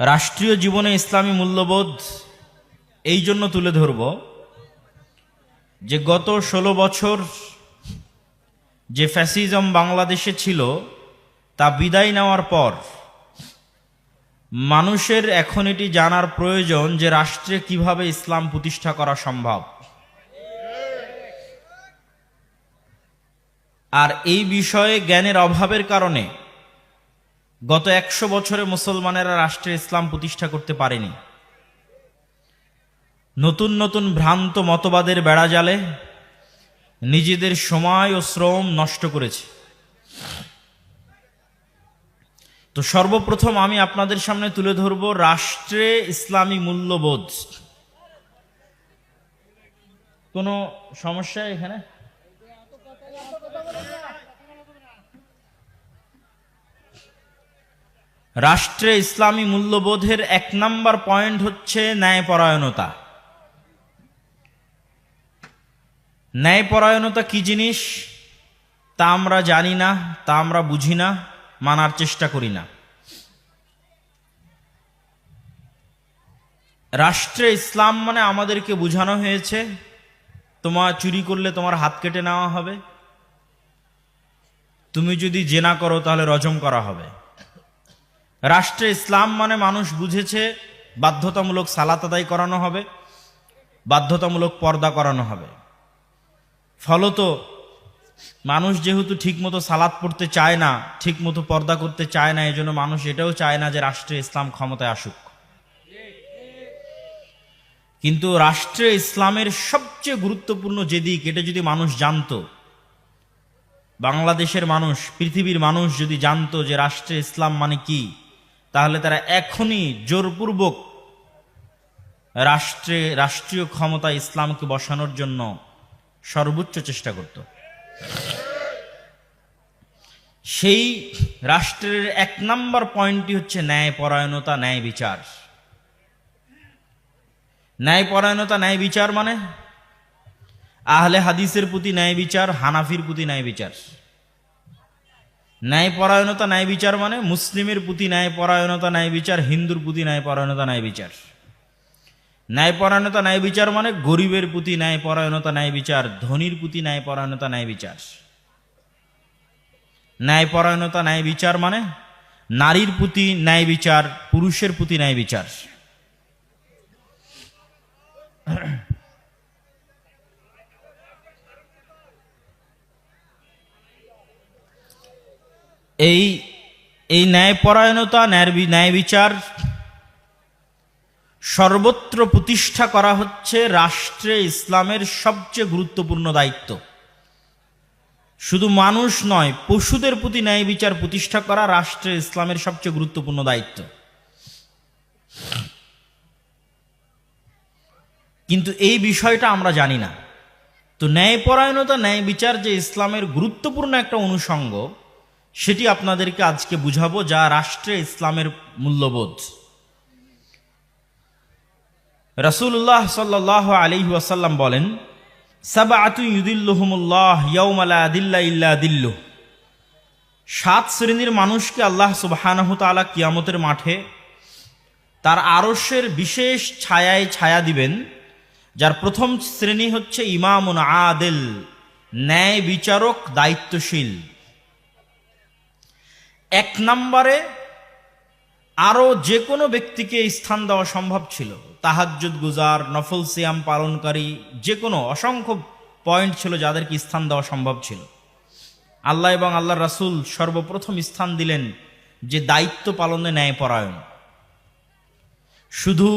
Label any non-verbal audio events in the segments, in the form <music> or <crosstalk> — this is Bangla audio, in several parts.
রাষ্ট্রীয় জীবনে ইসলামী মূল্যবোধ এই জন্য তুলে ধরব যে গত ষোলো বছর যে ফ্যাসিজম বাংলাদেশে ছিল, তা বিদায় নেওয়ার পর মানুষের এখন এটি জানার প্রয়োজন যে রাষ্ট্রে কীভাবে ইসলাম প্রতিষ্ঠা করা সম্ভব। আর এই বিষয়ে জ্ঞানের অভাবের কারণে গত একশো বছরে মুসলমানেরা রাষ্ট্রে ইসলাম প্রতিষ্ঠা করতে পারেনি। নতুন নতুন ভ্রান্ত মতবাদের বেড়াজালে নিজেদের সময় ও শ্রম নষ্ট করেছে। তো সর্বপ্রথম আমি আপনাদের সামনে তুলে ধরব রাষ্ট্রে ইসলামী মূল্যবোধ। কোনো সমস্যা এখানে? রাষ্ট্রে ইসলামী মূল্যবোধের এক নাম্বার পয়েন্ট হচ্ছে ন্যায়পরায়ণতা। ন্যায়পরায়ণতা কি জিনিস? তা আমরা জানি না, তা আমরা বুঝি না, মানার চেষ্টা করি না। রাষ্ট্রে ইসলাম মানে আমাদেরকে বোঝানো হয়েছে, তোমার চুরি করলে তোমার হাত কেটে নেওয়া হবে। তুমি যদি জেনা করো তাহলে রজম করা হবে। রাষ্ট্রে ইসলাম মানে মানুষ বুঝেছে, বাধ্যতামূলক সালাত আদায় করানো হবে, বাধ্যতামূলক পর্দা করানো হবে। ফলত মানুষ যেহেতু ঠিকমতো সালাত পড়তে চায় না, ঠিকমতো পর্দা করতে চায় না এই জন্য মানুষ এটাও চায় না যে রাষ্ট্রে ইসলাম ক্ষমতায় আসুক। কিন্তু রাষ্ট্রে ইসলামের সবচেয়ে গুরুত্বপূর্ণ যে দিক, এটা যদি মানুষ জানতো, বাংলাদেশের মানুষ, পৃথিবীর মানুষ যদি জানতো যে রাষ্ট্রে ইসলাম মানে কি তাহলে তারা এখনই জোরপূর্বক রাষ্ট্রে, রাষ্ট্রীয় ক্ষমতা ইসলামকে বসানোর জন্য সর্বোচ্চ চেষ্টা করত। সেই রাষ্ট্রের এক নম্বর পয়েন্টটি হচ্ছে ন্যায়পরায়ণতা ন্যায় বিচার ন্যায়পরায়ণতা ন্যায় বিচার মানে? আহলে হাদিসের প্রতি ন্যায় বিচার হানাফির প্রতি ন্যায় বিচার ন্যায়পরায়ণতা ন্যায় বিচার মানে মুসলিমের প্রতি ন্যায়পরায়ণতা ন্যায় বিচার হিন্দুর প্রতি ন্যায়পরায়ণতা ন্যায় বিচার ন্যায়পরায়ণতা ন্যায় বিচার মানে গরিবের প্রতি ন্যায়পরায়ণতা ন্যায় বিচার ধনির প্রতি ন্যায়পরায়ণতা ন্যায় বিচার ন্যায়পরায়ণতা ন্যায় বিচার মানে নারীর প্রতি ন্যায় বিচার পুরুষের প্রতি ন্যায় বিচার এই এই ন্যায়পরায়ণতা ন্যায় বিচার সর্বত্র প্রতিষ্ঠা করা হচ্ছে রাষ্ট্রে ইসলামের সবচেয়ে গুরুত্বপূর্ণ দায়িত্ব। শুধু মানুষ নয়, পশুদের প্রতি ন্যায় বিচার প্রতিষ্ঠা করা রাষ্ট্রে ইসলামের সবচেয়ে গুরুত্বপূর্ণ দায়িত্ব। কিন্তু এই বিষয়টা আমরা জানি না। তো ন্যায়পরায়ণতা ন্যায় বিচার যে ইসলামের গুরুত্বপূর্ণ একটা অনুষঙ্গ সেটি আপনাদেরকে আজকে বুঝাবো, যা রাষ্ট্রে ইসলামের মূল্যবোধ। রসুল্লাহ সাল্লাহ আলী ওয়াসাল্লাম বলেন, সাবাআতু ইউদিল্লুহুমুল্লাহ ইয়াউমালা আদিল্লা ইল্লা দিল্লু সাত শ্রেণির মানুষকে আল্লাহ সুবহানাহু তাআলা কিয়ামতের মাঠে তার আরশের বিশেষ ছায়ায় ছায়া দিবেন, যার প্রথম শ্রেণি হচ্ছে ইমামুন আদেল, ন্যায় বিচারক দায়িত্বশীল। এক নম্বরে আরও যে কোনো ব্যক্তিকে স্থান দেওয়া সম্ভব ছিল। তাহাজ্জুদ গুজার, নফল সিয়াম পালনকারী যে কোনো অসংখ্য পয়েন্ট ছিল যাদেরকে স্থান দেওয়া সম্ভব ছিল। আল্লাহ এবং আল্লাহ রাসূল সর্বপ্রথম স্থান দিলেন যে দায়িত্ব পালনে ন্যায়পরায়ণ। শুধু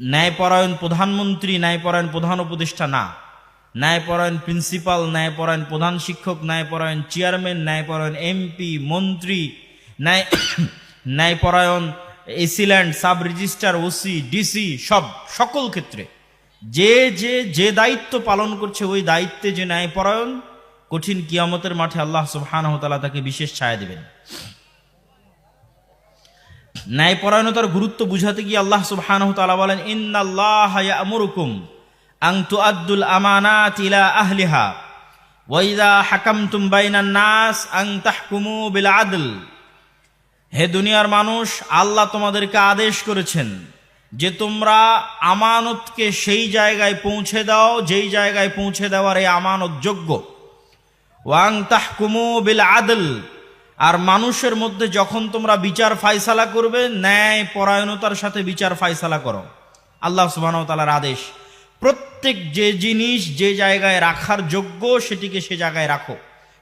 ন্যায়পরায়ণ প্রধানমন্ত্রী, ন্যায়পরায়ণ প্রধান উপদেষ্টা না ন্যায়পরায়ণ প্রিন্সিপাল, ন্যায়পরায়ণ প্রধান শিক্ষক, ন্যায়পরায়ণ চেয়ারম্যান, ন্যায়পরায়ণ এমপি, মন্ত্রী, ন্যায়, <coughs> ন্যায়পরায়ণ AC land sub registrar, OC, DC, সব, সকল ক্ষেত্রে। যে যে যে দায়িত্ব পালন করছে, ওই দায়িত্বে যে ন্যায়পরায়ণ, কঠিন কিয়ামতের মাঠে আল্লাহ সুবহানাহু ওয়া তাআলা তাকে বিশেষ ছায়া দেবেন। ন্যায়পরায়ণতার গুরুত্ব বুঝাতে গিয়ে আল্লাহ সুবহানাহু তাআলা বলেন, ইন্নাল্লাহ ইয়ামুরুকুম আন তুআদ্দুল আমানাত ইলা আহলিহা। ওয়া ইযা হাকামতুম বাইনান নাস আন তাহকুমু বিল হে দুনিয়ার মানুষ, আল্লাহ তোমাদেরকে আদেশ করেছেন যে তোমরা আমানতকে সেই জায়গায় পৌঁছে দাও, যেই জায়গায় পৌঁছে দেওয়ার এই আমানত যোগ্য ওয়াং তাহকুমু বিল আদল। আর মানুষের মধ্যে যখন তোমরা বিচার ফায়সালা করবে ন্যায় পরায়ণতার সাথে বিচার ফায়সালা করো। আল্লাহ সুবহানাহু ওয়া তাআলার আদেশ। প্রত্যেক যে জিনিস যে জায়গায় রাখার যোগ্য, সেটিকে সে জায়গায় রাখো।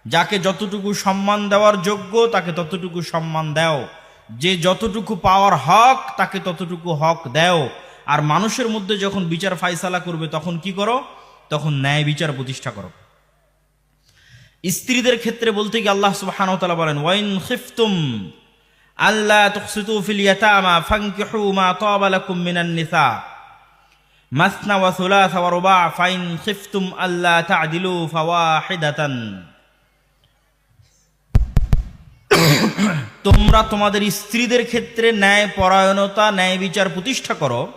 যাকে যতটুকু সম্মান দেওয়ার যোগ্য, তাকে ততটুকু সম্মান দাও। যে যতটুকু পাওয়ার হক, তাকে ততটুকু হক দাও। আর মানুষের মধ্যে যখন বিচার ফায়সালা করবে, তখন কি করো? তখন ন্যায় বিচার প্রতিষ্ঠা করো। স্ত্রীদের ক্ষেত্রে বলতে গিয়ে আল্লাহ তাআলা বলেন, ওয়াইন খিফতুম আল্লাহ তুকসিতু ফিল ইয়াতামা ফানকিহু মা তাবা লাকুম মিনান নিসা। মাসনা ওয়া সুলাসা ওয়া রুবা ফাইন খিফতুম আল্লা ফাওয়াহিদাতান। <coughs> তোমরা তোমাদের স্ত্রীদের ক্ষেত্রে ন্যায় পরায়ণতা ন্যায় বিচার প্রতিষ্ঠা করো।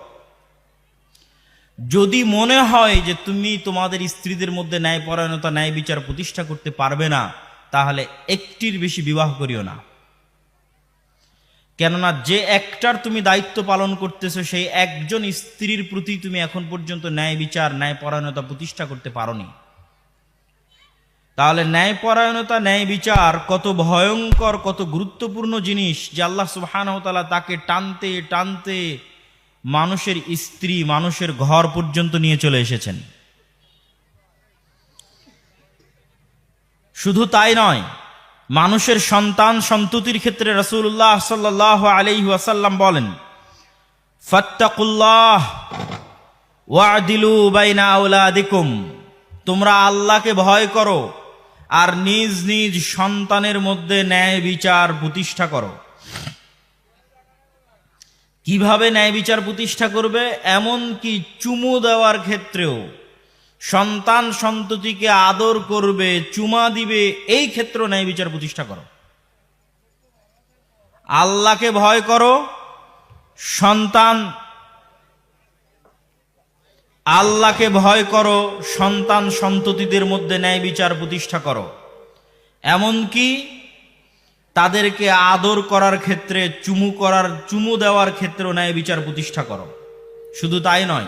যদি মনে হয় যে তুমি তোমাদের স্ত্রীদের মধ্যে ন্যায় পরায়ণতা ন্যায় বিচার প্রতিষ্ঠা করতে পারবে না, তাহলে একটির বেশি বিবাহ করিও না। কেননা যে একটার তুমি দায়িত্ব পালন করতেছো, সেই একজন স্ত্রীর প্রতি তুমি এখন পর্যন্ত ন্যায় বিচার, ন্যায় পরায়ণতা প্রতিষ্ঠা করতে পারোনি। তাহলে ন্যায় পরায়ণতা, ন্যায় বিচার কত ভয়ঙ্কর, কত গুরুত্বপূর্ণ জিনিস যে আল্লাহ সুবহানাহু তাকে টানতে টানতে মানুষের স্ত্রী, মানুষের ঘর পর্যন্ত নিয়ে চলে এসেছেন। শুধু তাই নয় মানুষের সন্তান সন্ততির ক্ষেত্রে রসুল্লাহ সাল্লাহ আলাইহি ওয়াসাল্লাম বলেন, ফত্তাকুল্লাহ ওয়াদিলু তোমরা আল্লাহকে ভয় করো আর নিজ নিজ সন্তানের মধ্যে ন্যায় বিচার প্রতিষ্ঠা করো। কীভাবে ন্যায় বিচার প্রতিষ্ঠা করবে? এমন কি চুমু দেওয়ার ক্ষেত্রেও। সন্তান সন্ততিকে আদর করবে, চুমা দিবে, এই ক্ষেত্রে ন্যায় বিচার প্রতিষ্ঠা করো। আল্লাহকে ভয় করো, সন্তান আল্লাহকে ভয় করো, সন্তান সন্ততিদের মধ্যে ন্যায় বিচার প্রতিষ্ঠা করো। এমনকি তাদেরকে আদর করার ক্ষেত্রে, চুমু করার, চুমু দেওয়ার ক্ষেত্রেও ন্যায় বিচার প্রতিষ্ঠা করো। শুধু তাই নয়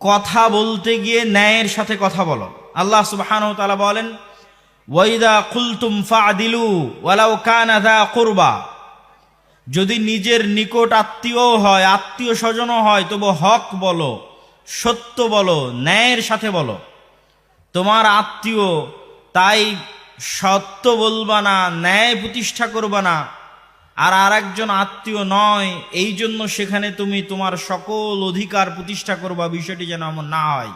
কথা বলতে গিয়ে ন্যায়ের সাথে কথা বলো। আল্লাহ সুবহান তালা বলেন ওয়াইদা কুলতুম ফাদিলু ওয়ালাউ কানা দা কুরবা। যদি নিজের নিকট আত্মীয় হয়, আত্মীয় স্বজনও হয়, তবু হক বলো, সত্য বলো, ন্যায়ের সাথে বলো। তোমার আত্মীয় তাই সত্য বলবা না, ন্যায় প্রতিষ্ঠা করবা না। আর আর একজন আত্মীয় নয়, এই জন্য সেখানে তুমি তোমার সকল অধিকার প্রতিষ্ঠা করবা, বিষয়টি যেন এমন না হয়।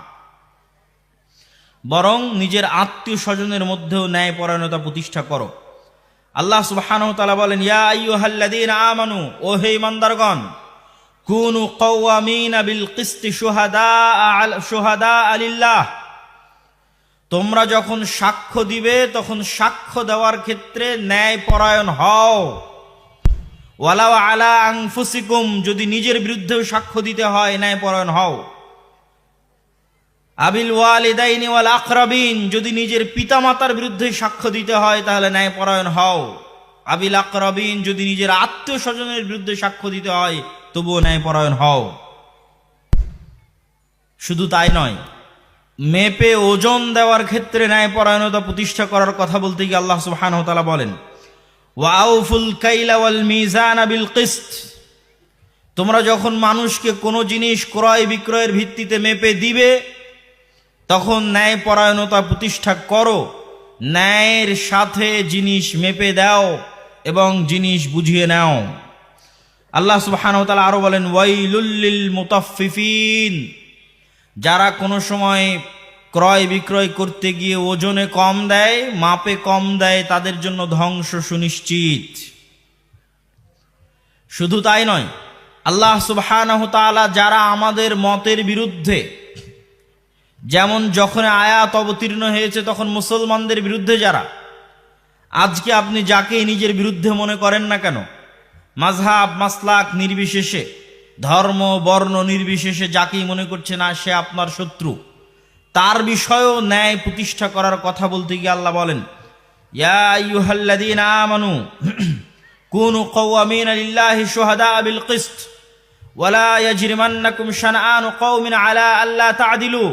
বরং নিজের আত্মীয় স্বজনের মধ্যেও ন্যায় পরায়ণতা প্রতিষ্ঠা করো। আল্লাহ সুবহানাহু তাআলা বলেন, ইয়া আইয়ুহাল্লাযীনা আমানু, ও হে ইমানদারগণ, কুনু কওয়ামিনা বিল কিসতি শুহাদা শুহাদা আলিল্লাহ তোমরা যখন সাক্ষ্য দিবে, তখন সাক্ষ্য দেওয়ার ক্ষেত্রে ন্যায় পরায়ণ হও। ওয়ালাও আলা আংফুসিকুম যদি নিজের বিরুদ্ধেও সাক্ষ্য দিতে হয় ন্যায় পরায়ণ হও। আবিল ওয়ালিদাইনি ওয়াল আকরাবিন, যদি নিজের পিতামাতার বিরুদ্ধে সাক্ষ্য দিতে হয়, তাহলে ন্যায় পরায়ণ হও। আবিল আকরাবিন, যদি নিজের আত্মীয় স্বজনের বিরুদ্ধে সাক্ষ্য দিতে হয়, তবুও ন্যায় পরায়ণ হও। শুধু তাই নয়, মেপে ওজন দেওয়ার ক্ষেত্রে ন্যায় পরায়ণতা প্রতিষ্ঠা করার কথা বলতে গিয়ে আল্লাহ সুবহানাহু তাআলা বলেন মিজান বিল কিসত। তোমরা যখন মানুষকে কোনো জিনিস ক্রয় বিক্রয়ের ভিত্তিতে মেপে দিবে, তখন ন্যায় পরায়ণতা প্রতিষ্ঠা করো। ন্যায়ের সাথে জিনিস মেপে দাও এবং জিনিস বুঝিয়ে নাও। আল্লাহ সুবহানাহু ওয়া তাআলা আরও বলেন ওয়াইলুল্লিল মুতাফফিফিন। যারা কোনো সময় ক্রয় বিক্রয় করতে গিয়ে ওজনে কম দেয়, মাপে কম দেয়, তাদের জন্য ধ্বংস সুনিশ্চিত। শুধু তাই নয়, আল্লাহ তাআলা যারা আমাদের মতের বিরুদ্ধে, যেমন যখন আয়াত অবতীর্ণ হয়েছে তখন মুসলমানদের বিরুদ্ধে যারা, আজকে আপনি যাকে নিজের বিরুদ্ধে মনে করেন না কেন মাঝহাব মাসলাক নির্বিশেষে, ধর্ম, বর্ণ নির্বিশেষে যাকেই মনে করছে না, সে আপনার শত্রু। তার বিষয়েও ন্যায় প্রতিষ্ঠা করার কথা বলতে গিয়ে আল্লাহ বলেন আমানু, কুনু কওয়ামিন লিল্লাহি শুহাদা বিল কিসত ওয়ালা ইয়াজরিমান্নাকুম শানআনু কওমিন আলা আল্লা তা'দিলু।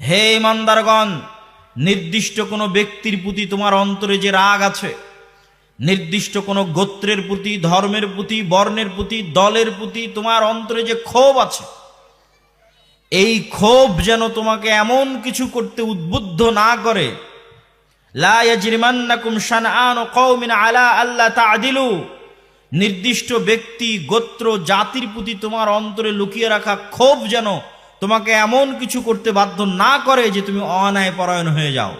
হে ইমানদারগণ, নির্দিষ্ট কোনো ব্যক্তির প্রতি তোমার অন্তরে যে রাগ আছে, নির্দিষ্ট কোনো গোত্রের প্রতি, ধর্মের প্রতি, বর্ণের প্রতি, দলের প্রতি তোমার অন্তরে যে ক্ষোভ আছে এই ক্ষোভ যেন তোমাকে এমন কিছু করতে উদ্বুদ্ধ না করে। নির্দিষ্ট ব্যক্তি, গোত্র, জাতির প্রতি তোমার অন্তরে লুকিয়ে রাখা ক্ষোভ যেন তোমাকে এমন কিছু করতে বাধ্য না করে যে তুমি অন্যায় পরায়ণ হয়ে যাও।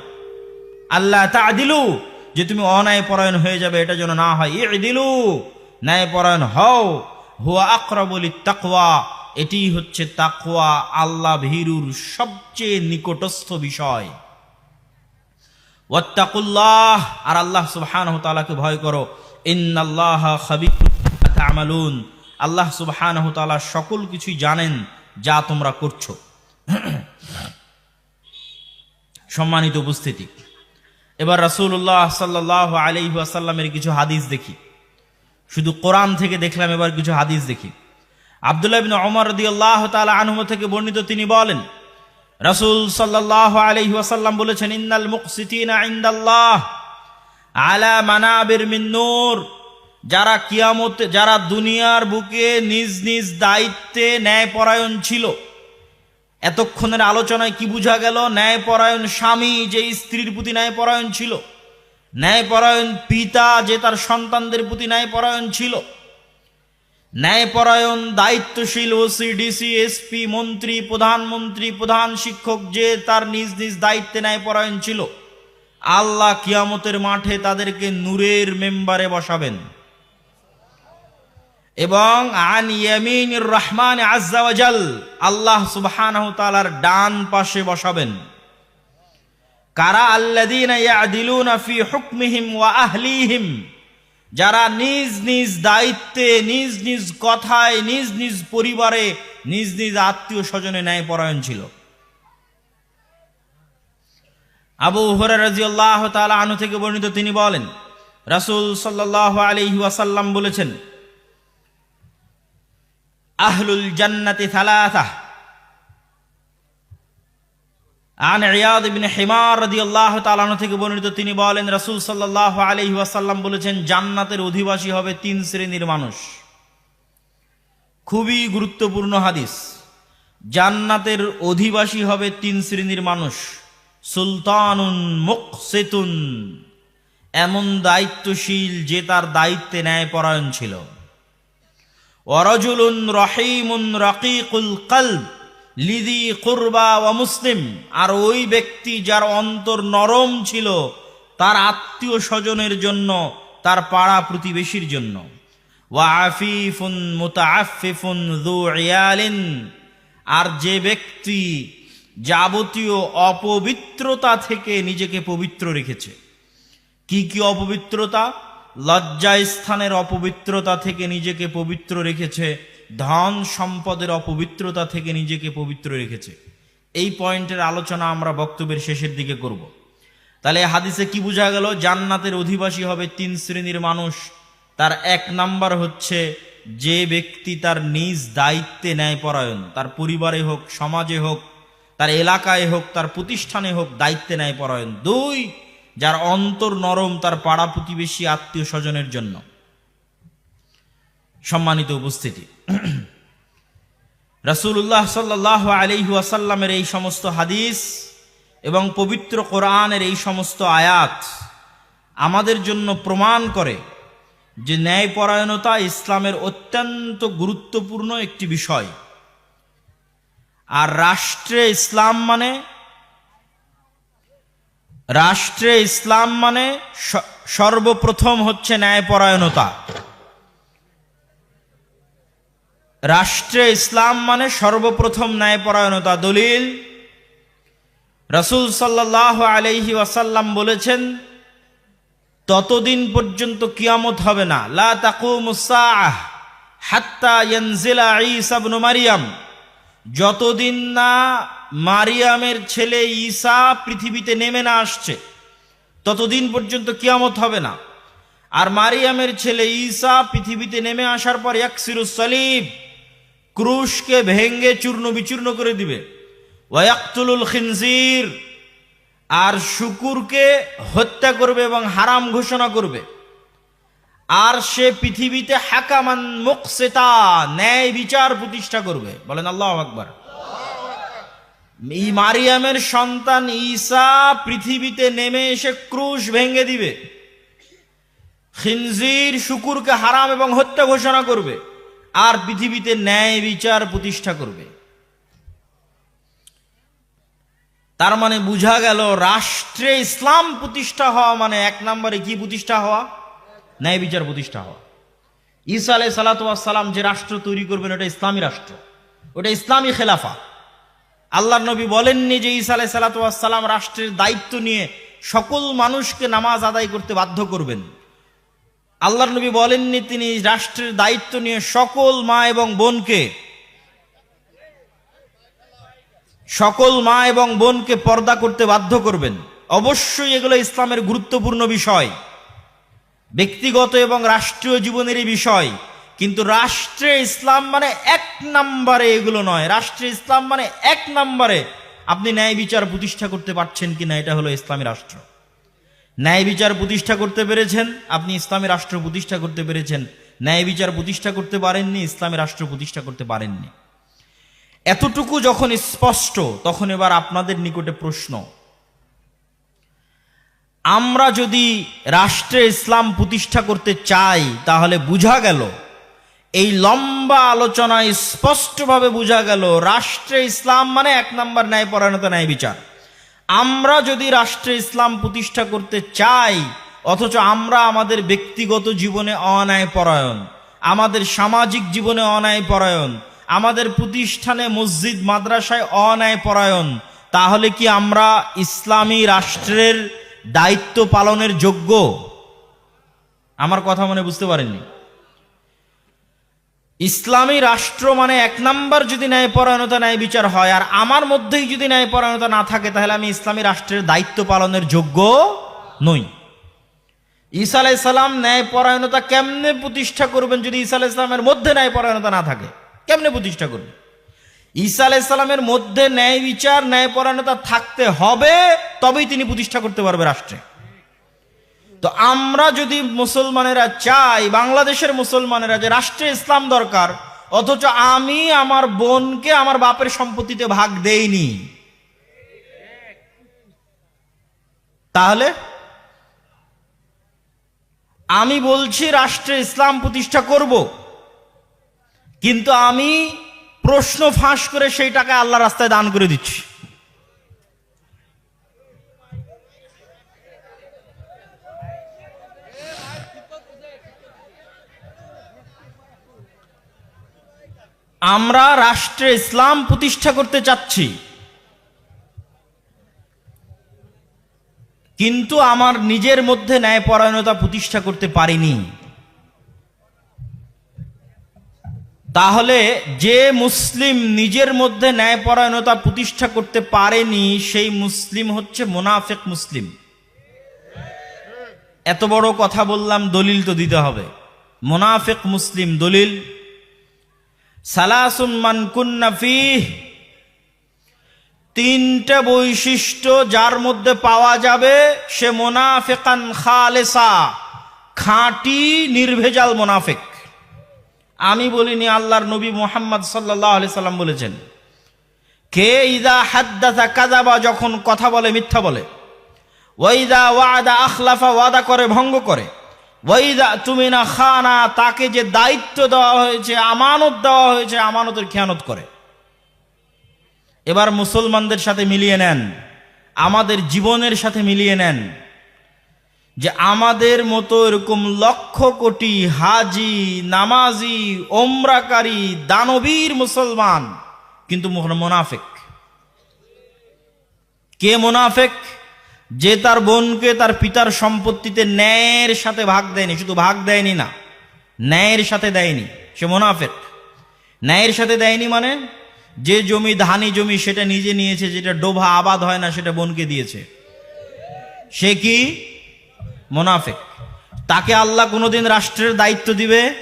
আল্লাহ তা তা'দিলু, যে তুমি অনায় পরায়ণ হয়ে যাবে, এটা যেন না হয়। ইদিলু ন্যায় পরায়ণ হও। হুয়া আকরাবুল তাকওয়া এটি হচ্ছে তাকওয়া আল্লাহ ভীরুর সবচেয়ে নিকটস্থ বিষয়। ওয়াত্তাকুল্লাহ, আর আল্লাহ তাআলাকে ভয় করো। ইন্নাল্লাহ বিমা আল্লাহ সুবহানাহু তাআলা সকল কিছুই জানেন যা তোমরা করছ। সম্মানিত উপস্থিতি। এবার রাসূলুল্লাহ সাল্লাল্লাহু আলাইহি ওয়াসাল্লামের কিছু হাদিস দেখি। শুধু কোরআন থেকে দেখলাম, এবার কিছু হাদিস দেখি। আব্দুল্লাহ ইবনে ওমর রাদিয়াল্লাহু তাআলা আনহু থেকে বর্ণিত তিনি বলেন, রাসূল সাল্লাল্লাহু আলাইহি ওয়াসাল্লাম বলেছেন, ইন্নাল মুকসিতিনা ইনদাল্লাহ আলা মানাবির মিন নূর। যারা কিয়ামতে, যারা দুনিয়ার বুকে নিজ নিজ দায়িত্বে ন্যায়পরায়ণ ছিল, এতক্ষণের আলোচনায় কি বোঝা গেল? ন্যায়পরায়ণ স্বামী যে স্ত্রীর প্রতি ন্যায়পরায়ণ ছিল, ন্যায়পরায়ণ পিতা যে তার সন্তানদের প্রতি ন্যায়পরায়ণ ছিল ন্যায়পরায়ণ, দায়িত্বশীল ওসি ডিসি এসপি মন্ত্রী, প্রধানমন্ত্রী, প্রধান শিক্ষক যে তার নিজ নিজ দায়িত্বে ন্যায়পরায়ণ ছিল, আল্লাহ কিয়ামতের মাঠে তাদেরকে নূরের মেম্বারে বসাবেন। এবং আন ইয়ামিনুর রহমান আজ্জাওয়াজাল আল্লাহ সুবহানাহু তাআলার ডান পাশে বসাবেন। কারা আল্লাযীনা ইয়াদিলুনা ফি হুকমিহিম ওয়া আহলিহিম যারা নিজ নিজ দায়িত্বে, নিজ নিজ কথায়, নিজ নিজ পরিবারে, নিজ নিজ আত্মীয় স্বজনে ন্যায় পরায়ণ ছিল। আবু হুরায়রা রাদিয়াল্লাহু তাআলা আনহু থেকে বর্ণিত তিনি বলেন, রাসূল সাল্লাল্লাহু আলাইহি ওয়াসাল্লাম বলেছেন, আহলুল জান্নাতি থালাথা আন রিয়াদ ইবনে হিমার রাদিয়াল্লাহু তাআলা আনহু থেকে বর্ণিত তিনি বলেন, রাসূল সাল্লাল্লাহু আলাইহি ওয়াসাল্লাম বলেছেন, জান্নাতের অধিবাসী হবে তিন শ্রেণির মানুষ। খুবই গুরুত্বপূর্ণ হাদিস। জান্নাতের অধিবাসী হবে তিন শ্রেণির মানুষ। সুলতানুন মুকসিতুন। এমন দায়িত্বশীল যে তার দায়িত্বে ন্যায়পরায়ণ ছিল। ওয়ারজুলুন রহিমুন রকিকুল কলব। লিদি কুরবা ওয়া মুসলিম, আর ওই ব্যক্তি যার অন্তর নরম ছিল, তার আত্মীয় স্বজনের জন্য, তার পাড়া প্রতিবেশীর জন্য। আর যে ব্যক্তি যাবতীয় অপবিত্রতা থেকে নিজেকে পবিত্র রেখেছে। কি কি অপবিত্রতা? লজ্জা স্থানের অপবিত্রতা থেকে নিজেকে পবিত্র রেখেছে। ধন সম্পদের অপবিত্রতা থেকে নিজেকে পবিত্র রেখেছে। এই পয়েন্টের আলোচনা আমরা বক্তব্যের শেষের দিকে করব। তাহলে হাদিসে কি বোঝা গেল? জান্নাতের অধিবাসী হবে তিন শ্রেণির মানুষ। তার এক নাম্বার হচ্ছে যে ব্যক্তি তার নিজ দায়িত্বে ন্যায়পরায়ণ। তার পরিবারে হোক, সমাজে হোক, তার এলাকায় হোক, তার প্রতিষ্ঠানে হোক, দায়িত্বে ন্যায়পরায়ণ। দুই, যার অন্তর নরম, তার পাড়া প্রতিবেশী আত্মীয় স্বজনের জন্য। সম্মানিত উপস্থিতি। রাসূলুল্লাহ সাল্লাহ আলাইহি ওয়াসাল্লামের এই সমস্ত হাদিস এবং পবিত্র কোরআনের এই সমস্ত আয়াত আমাদের জন্য প্রমাণ করে যে ন্যায়পরায়ণতা ইসলামের অত্যন্ত গুরুত্বপূর্ণ একটি বিষয়। আর রাষ্ট্রে ইসলাম মানে রাষ্ট্রে ইসলাম মানে সর্বপ্রথম হচ্ছে ন্যায়পরায়ণতা। রাষ্ট্রে ইসলাম মানে সর্বপ্রথম ন্যায়পরায়ণতা দলিল। রসুল সাল্লাহ আলাইহি ওয়াসাল্লাম বলেছেন, ততদিন পর্যন্ত কিয়ামত হবে না। লা তাকুমুসাআহ হাত্তা ইয়ানজিলা ঈসা ইবনু মারিয়াম। যতদিন না মারিয়ামের ছেলে ঈসা পৃথিবীতে নেমে না আসছে, ততদিন পর্যন্ত কিয়ামত হবে না। আর মারিয়ামের ছেলে ঈসা পৃথিবীতে নেমে আসার পর ইয়াকসিরুস সালিব ক্রুশকে ভেঙ্গে চূর্ণ বিচূর্ণ করে দিবে। ওয়াক্তুলুল খিনজির, আর শুকুরকে হত্যা করবে এবং হারাম ঘোষণা করবে। আর সে পৃথিবীতে হাকামান মুকসেতা, ন্যায় বিচার প্রতিষ্ঠা করবে। বলেন আল্লাহ আকবার। মারিয়ামের সন্তান ঈসা পৃথিবীতে নেমে এসে ক্রুশ ভেঙে দিবে। খিনজির শুকুরকে হারাম এবং হত্যা ঘোষণা করবে। আর পৃথিবীতে ন্যায় বিচার প্রতিষ্ঠা করবে। তার মানে বুঝা গেল, রাষ্ট্রে ইসলাম প্রতিষ্ঠা হওয়া মানে এক নম্বরে কি প্রতিষ্ঠা হওয়া? ন্যায় বিচার প্রতিষ্ঠা হওয়া। ঈসা আলাই সালাতাম যে রাষ্ট্র তৈরি করবেন, ওটা ইসলামী রাষ্ট্র। ওটা ইসলামী খেলাফা। আল্লাহ নবী বলেননি যে ঈসা আলাই সালাতাম রাষ্ট্রের দায়িত্ব নিয়ে সকল মানুষকে নামাজ আদায় করতে বাধ্য করবেন। আল্লাহর নবী বলেননি তিনি রাষ্ট্রের দায়িত্ব নিয়ে সকল মা এবং বোনকে, সকল মা এবং বোনকে পর্দা করতে বাধ্য করবেন। অবশ্যই এগুলো ইসলামের গুরুত্বপূর্ণ বিষয়, ব্যক্তিগত এবং রাষ্ট্রীয় জীবনেরই বিষয়। কিন্তু রাষ্ট্রে ইসলাম মানে এক নাম্বারে এগুলো নয়। রাষ্ট্রে ইসলাম মানে এক নম্বরে আপনি ন্যায় বিচার প্রতিষ্ঠা করতে পারছেন কিনা, এটা হলো ইসলামী রাষ্ট্র। ন্যায় বিচার প্রতিষ্ঠা করতে পেরেছেন, আপনি ইসলামী রাষ্ট্র প্রতিষ্ঠা করতে পেরেছেন। ন্যায় বিচার প্রতিষ্ঠা করতে পারেননি, ইসলামী রাষ্ট্র প্রতিষ্ঠা করতে পারেননি। এতটুকু যখন স্পষ্ট, তখন এবার আপনাদের নিকটে প্রশ্ন। আমরা যদি রাষ্ট্রে ইসলাম প্রতিষ্ঠা করতে চাই, তাহলে বোঝা গেল, এই লম্বা আলোচনায় স্পষ্টভাবে বোঝা গেল, রাষ্ট্রে ইসলাম মানে এক নম্বর ন্যায় পরায়ণতা, ন্যায় বিচার। আমরা যদি রাষ্ট্রে ইসলাম প্রতিষ্ঠা করতে চাই, অথচ আমরা আমাদের ব্যক্তিগত জীবনে অনায় পরায়ণ, আমাদের সামাজিক জীবনে অনায় পরায়ণ, আমাদের প্রতিষ্ঠানে মসজিদ, মাদ্রাসায় অন্যায় পরায়ণ, তাহলে কি আমরা ইসলামী রাষ্ট্রের দায়িত্ব পালনের যোগ্য? আমার কথা মনে বুঝতে পারেননি। ইসলামী রাষ্ট্র মানে এক নাম্বার যদি ন্যায়পরায়ণতা ন্যায় বিচার হয়, আর আমার মধ্যেই যদি ন্যায়পরায়ণতা না থাকে, তাহলে আমি ইসলামী রাষ্ট্রের দায়িত্ব পালনের যোগ্য নই। ঈসা আলাই সালাম ন্যায়পরায়ণতা কেমনে প্রতিষ্ঠা করবেন যদি ঈসা আলাই সালামের মধ্যে ন্যায়পরায়ণতা না থাকে? কেমনে প্রতিষ্ঠা করবেন? ঈসা আলাই সালামের মধ্যে ন্যায় বিচার ন্যায়পরায়ণতা থাকতে হবে, তবেই তিনি প্রতিষ্ঠা করতে পারবে রাষ্ট্রে। তো আমরা যদি মুসলমানেরা চাই, বাংলাদেশের মুসলমানেরা যে রাষ্ট্রে ইসলাম দরকার, অথচ আমি আমার বোনকে আমার বাপের সম্পত্তিতে ভাগ দেইনি। তাহলে? আমি বলছি রাষ্ট্রে ইসলাম প্রতিষ্ঠা করব, কিন্তু আমি প্রশ্ন ফাঁস করে সেই টাকা আল্লাহ রাস্তায় দান করে দিচ্ছি। আমরা রাষ্ট্রে ইসলাম প্রতিষ্ঠা করতে চাচ্ছি। কিন্তু আমার নিজের মধ্যে ন্যায়পরায়ণতা প্রতিষ্ঠা করতে পারিনি। তাহলে যে মুসলিম নিজের মধ্যে ন্যায়পরায়ণতা প্রতিষ্ঠা করতে পারেনি, সেই মুসলিম হচ্ছে মোনাফেক মুসলিম। এত বড় কথা বললাম, দলিল তো দিতে হবে। মোনাফেক মুসলিম, দলিল সালাসুন মান কুন্না ফিহ, তিনটা বৈশিষ্ট্য যার মধ্যে পাওয়া যাবে, সে মোনাফেকান খালেসা, খাঁটি নির্ভেজাল মোনাফেক। আমি বলিনি আল্লাহর নবী মোহাম্মদ সাল্লাহ সাল্লাম বলেছেন, কে ইদা হাদ্দাথা কাজাবা যখন কথা বলে, মিথ্যা বলে ওয়াইদা ওয়াদা আখলাফা, ওয়াদা করে, ভঙ্গ করে ওয়াইদা তুমি না খানা, তাকে যে দায়িত্ব দেওয়া হয়েছে, আমানত দেওয়া হয়েছে, আমানতের খেয়ানত করে। এবার মুসলমানদের সাথে মিলিয়ে নেন, আমাদের জীবনের সাথে মিলিয়ে নেন, যে আমাদের মতো এরকম লক্ষ কোটি হাজি, নামাজি, ওমরাকারী, দানবীর মুসলমান কিন্তু মোনাফেক। কে মোনাফেক? যে তার বোনকে তার পিতার সম্পত্তিতে ন্যায়ের সাথে ভাগ দেয়নি, শুধু ভাগ দেয়নি না, ন্যায়ের সাথে দেয়নি, সে মোনাফেক। ন্যায়ের সাথে দেয়নি মানে যে জমি ধানি জমি সেটা নিজে নিয়েছে, যেটা ডোভা আবাদ হয় না, সেটা বোনকে দিয়েছে। সে কি? মোনাফেক। তাকে আল্লাহ কোনোদিন রাষ্ট্রের দায়িত্ব দিবে?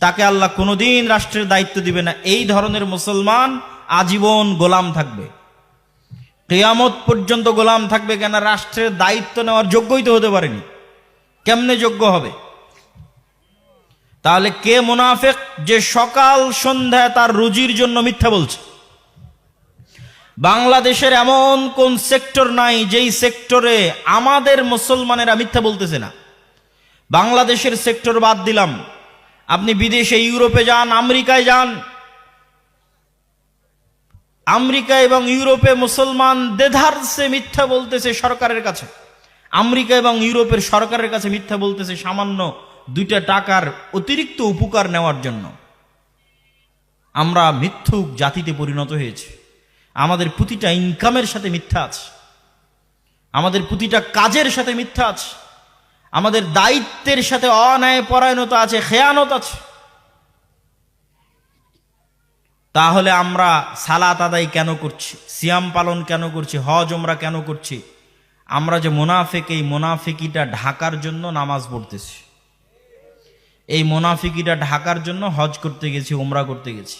তাকে আল্লাহ কোনোদিন রাষ্ট্রের দায়িত্ব দিবে না। এই ধরনের মুসলমান আজীবন গোলাম থাকবে। কেয়ামত পর্যন্ত গোলাম থাকবে কেন? রাষ্ট্রের দায়িত্ব নেওয়ার যোগ্যই তো হতে পারেনি। কেমনে যোগ্য হবে? তাহলে কে মুনাফেক যে সকাল সন্ধ্যায় তার রুজির জন্য মিথ্যা বলছে? বাংলাদেশের এমন কোন সেক্টর নাই যেই সেক্টরে আমাদের মুসলমানেরা মিথ্যা বলতেছে না। বাংলাদেশের সেক্টর বাদ দিলাম। আপনি বিদেশে ইউরোপে যান, আমেরিকায় যান আমেরিকা এবং ইউরোপে মুসলমান দেধারসে মিথ্যা বলতেছে সরকারের কাছে। আমেরিকা এবং ইউরোপের সরকারের কাছে মিথ্যা বলতেছে সামান্য দুইটা টাকার অতিরিক্ত উপকার নেওয়ার জন্য। আমরা মিথ্যুক জাতিতে পরিণত হয়েছে। আমাদের প্রতিটা ইনকামের সাথে মিথ্যা আছে। আমাদের প্রতিটা কাজের সাথে মিথ্যা আছে। আমাদের দায়িত্বের সাথে অন্যায় পরায়ণতা আছে, খেয়ানত আছে। তাহলে আমরা সালাত আদায় কেন করছি? সিয়াম পালন কেন করছি? হজ আমরা কেন করছি? আমরা যে মোনাফেক, এই মোনাফিকিটা ঢাকার জন্য নামাজ পড়তেছি। এই মোনাফিকিটা ঢাকার জন্য হজ করতে গেছি ওমরা করতে গেছি।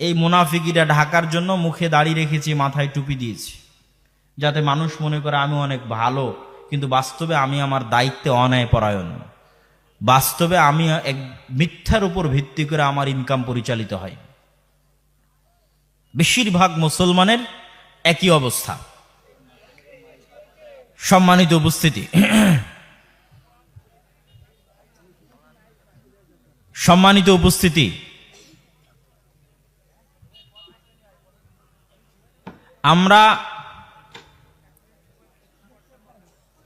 এই মোনাফিকিটা ঢাকার জন্য মুখে দাড়ি রেখেছি, মাথায় টুপি দিয়েছি। যাতে মানুষ মনে করে আমি অনেক ভালো, কিন্তু বাস্তবে আমি আমার দায়িত্বে অন্যায় পরায়ণ বাস্তবে আমি এক মিথ্যার উপর ভিত্তি করে আমার ইনকাম পরিচালিত হয়। বেশিরভাগ মুসলমানের একই অবস্থা। সম্মানিত উপস্থিতি। সম্মানিত উপস্থিতি। আমরা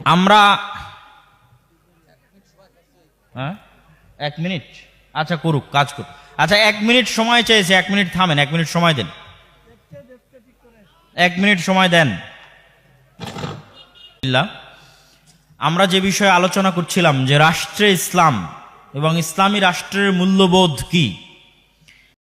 আমরা হ্যাঁ? এক মিনিট। আচ্ছা করুক, কাজ করুক। আচ্ছা এক মিনিট সময় চেয়েছে এক মিনিট থামেন, এক মিনিট সময় দেন। এক মিনিট সময় দেন। আমরা যে বিষয়ে আলোচনা করছিলাম যে রাষ্ট্রে ইসলাম এবং ইসলামী রাষ্ট্রের মূল্যবোধ কি